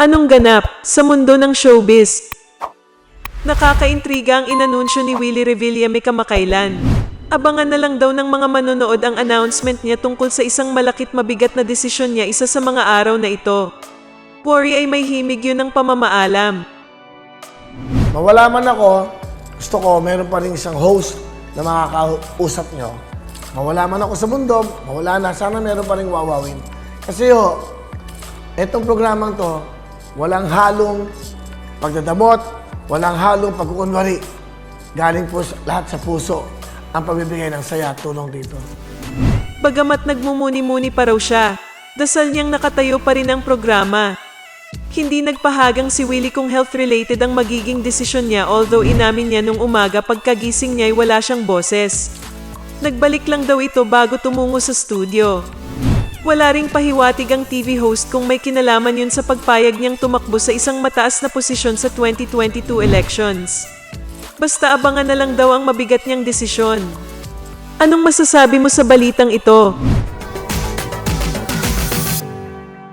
Anong ganap sa mundo ng showbiz? Nakakaintriga ang inanunsyo ni Willie Revillame kamakailan. Abangan na lang daw ng mga manonood ang announcement niya tungkol sa isang malakit mabigat na desisyon niya isa sa mga araw na ito. Worry ay may himig yun ng pamamaalam. Mawala man ako, gusto ko meron pa rin isang host na makakausap nyo. Mawala man ako sa mundo, mawala na, sana meron pa rin wawawin. Kasi yo, etong programang to, walang halong pagdadamot, walang halong pagkukunwari. Galing po lahat sa puso ang pagbibigay ng saya at tulong dito. Bagamat nagmumuni-muni pa raw siya, dasal niyang nakatayo pa rin ang programa. Hindi nagpahagang si Willie kung health-related ang magiging desisyon niya although inamin niya nung umaga pagkagising niya ay wala siyang boses. Nagbalik lang daw ito bago tumungo sa studio. Wala ring pahiwatig ang TV host kung may kinalaman yun sa pagpayag niyang tumakbo sa isang mataas na posisyon sa 2022 elections. Basta abangan na lang daw ang mabigat niyang desisyon. Anong masasabi mo sa balitang ito?